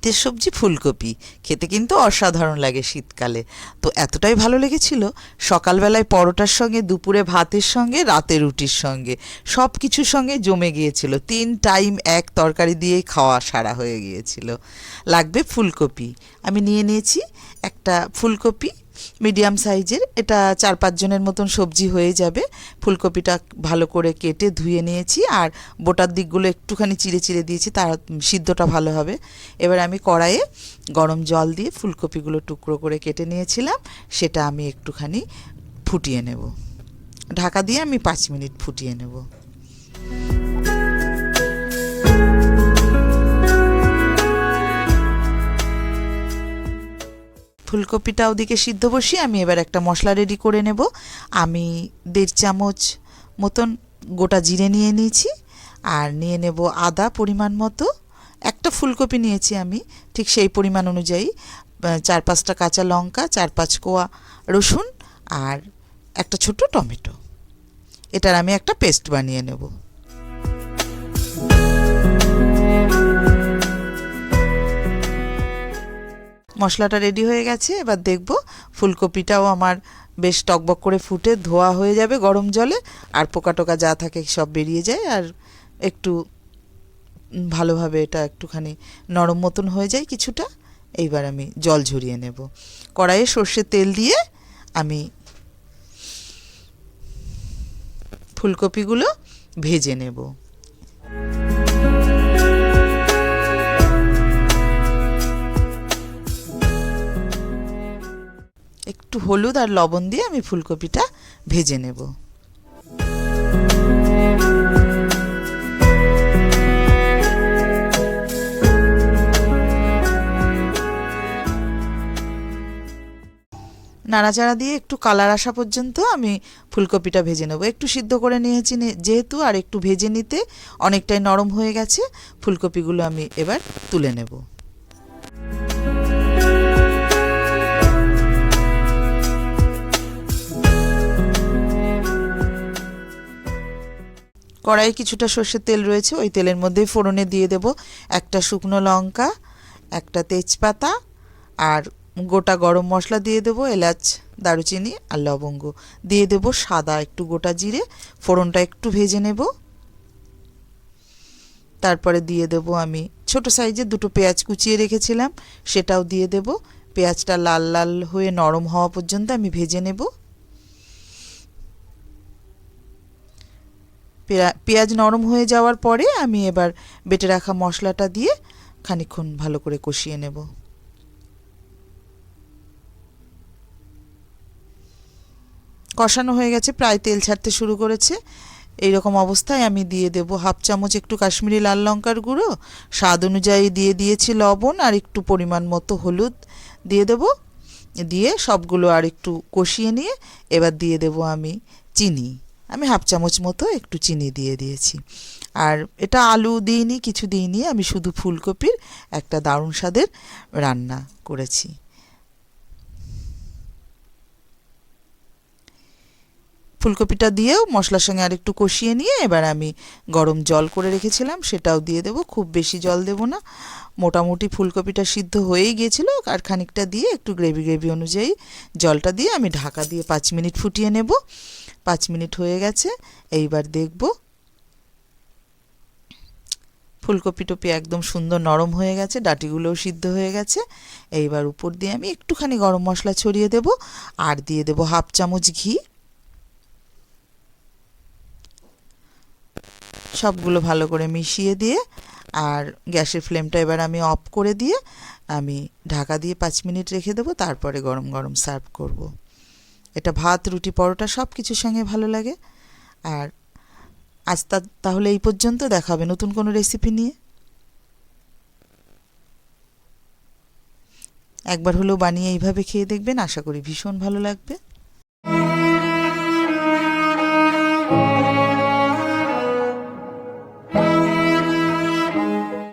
শীতের সবজি ফুলকপি। খেতে কিন্তু অসাধারণ লাগে শীতকালে। তো এতটাই ভালো লেগেছিল, সকালবেলায় পরোটার সঙ্গে, দুপুরে ভাতের সঙ্গে, রাতে রুটির সঙ্গে। সব কিছুর সঙ্গে জমে গিয়েছিল। তিন টাইম এক তরকারি দিয়ে খাওয়া সারা হয়ে গিয়েছিল। লাগবে ফুলকপি। আমি নিয়ে নিয়েছি একটা ফুলকপি মিডিয়াম সাইজের, এটা চার পাঁচজনের মতন সবজি হয়ে যাবে। ফুলকপিটা ভালো করে কেটে ধুয়ে নিয়েছি, আর বোটার দিকগুলো একটুখানি চিড়ে চিড়ে দিয়েছি তার সিদ্ধটা ভালো হবে। এবার আমি কড়াইয়ে গরম জল দিয়ে ফুলকপিগুলো টুকরো করে কেটে নিয়েছিলাম, সেটা আমি একটুখানি ফুটিয়ে নেব। ঢাকা দিয়ে আমি পাঁচ মিনিট ফুটিয়ে নেব। ফুলকপিটা ওদিকে সিদ্ধ বসিয়ে আমি এবার একটা মশলা রেডি করে নেব। আমি দেড় চামচ মতন গোটা জিরে নিয়ে নিয়েছি আর নিয়ে নেব আদা পরিমাণ মতো। একটা ফুলকপি নিয়েছি আমি, ঠিক সেই পরিমাণ অনুযায়ী চার পাঁচটা কাঁচা লঙ্কা, চার পাঁচ কোয়া রসুন আর একটা ছোট টমেটো। এটার আমি একটা পেস্ট বানিয়ে নেব। মশলাটা রেডি হয়ে গেছে, এবার দেখব ফুলকপিটাও আমার বেশ টকবক করে ফুটে ধোয়া হয়ে যাবে গরম জলে, আর পোকা টোকা যা থাকে সব বেরিয়ে যায়, আর একটু ভালোভাবে এটা একটুখানি নরম মতন হয়ে যায় কিছুটা, এইবার আমি জল ঝরিয়ে নেব। কড়াইয়ে সর্ষের তেল দিয়ে আমি ফুলকপিগুলো ভেজে নেব। একটু হলুদ আর লবণ দিয়ে আমি ফুলকপিটা ভেজে নেব। নাড়াচাড়া দিয়ে একটু কালার আসা পর্যন্ত আমি ফুলকপিটা ভেজে নেব। একটু সিদ্ধ করে নিয়েছি যেহেতু আর একটু ভেজে নিতে অনেকটাই নরম হয়ে গেছে, ফুলকপিগুলো আমি এবার তুলে নেব। কড়াইয়ে কিছুটা সর্ষের তেল রয়েছে, ওই তেলের মধ্যেই ফোড়নে দিয়ে দেব একটা শুকনো লঙ্কা, একটা তেজপাতা আর গোটা গরম মশলা দিয়ে দেবো এলাচ, দারুচিনি আর লবঙ্গ। দিয়ে দেব সাদা একটু গোটা জিরে, ফোড়নটা একটু ভেজে নেব। তারপরে দিয়ে দেব আমি ছোট সাইজের দুটো পেঁয়াজ কুচিয়ে রেখেছিলাম, সেটাও দিয়ে দেব। পেঁয়াজটা লাল লাল হয়ে নরম হওয়া পর্যন্ত আমি ভেজে নেব। পেঁয়াজ নরম হয়ে যাওয়ার পরে আমি এবার বেটে রাখা মশলাটা দিয়ে খানিকক্ষণ ভালো করে কষিয়ে নেব। কষানো হয়ে গেছে, প্রায় তেল ছাড়তে শুরু করেছে। এই রকম অবস্থায় আমি দিয়ে দেব হাফ চামচ একটু কাশ্মীরি লাল লঙ্কার গুঁড়ো, স্বাদ অনুযায়ী দিয়ে দিয়েছি লবণ আর একটু পরিমাণ মতো হলুদ দিয়ে দেব। দিয়ে সবগুলো আর একটু কষিয়ে নিয়ে এবার দিয়ে দেব আমি চিনি। আমি হাফ চামচ মতো একটু চিনি দিয়ে দিয়েছি। আর এটা আলু দিইনি, কিছু দিইনি, আমি শুধু ফুলকপির একটা দারুণ স্বাদের রান্না করেছি। ফুলকপিটা দিয়েও মশলার সঙ্গে আর একটু কষিয়ে নিয়ে এবার আমি গরম জল করে রেখেছিলাম, সেটাও দিয়ে দেবো। খুব বেশি জল দেবো না। মোটামুটি ফুলকপিটা সিদ্ধ হয়েই গিয়েছিল আর খানিকটা দিয়ে একটু গ্রেভি গ্রেভি অনুযায়ী জলটা দিয়ে আমি ঢাকা দিয়ে পাঁচ মিনিট ফুটিয়ে নেব। পাঁচ মিনিট হয়ে গেছে, এইবার দেখব। ফুলকপি টপি একদম সুন্দর নরম হয়ে গেছে, ডাটিগুলোও সিদ্ধ হয়ে গেছে। এইবার উপর দিয়ে আমি একটুখানি গরম মশলা ছড়িয়ে দেব, আর দিয়ে দেব হাফ চামচ ঘি। সবগুলো ভালো করে মিশিয়ে দিয়ে আর গ্যাসের ফ্লেমটা এবার আমি অফ করে দিয়ে আমি ঢাকা দিয়ে পাঁচ মিনিট রেখে দেবো, তারপরে গরম গরম সার্ভ করব। এটা ভাত, রুটি, পরোটা সব কিছুর সঙ্গে ভালো লাগে। আর আজ তাহলে এই পর্যন্ত দেখা হবে নতুন কোনো রেসিপি নিয়ে। একবার হলেও বানিয়ে এইভাবে খেয়ে দেখবেন, আশা করি ভীষণ ভালো লাগবে।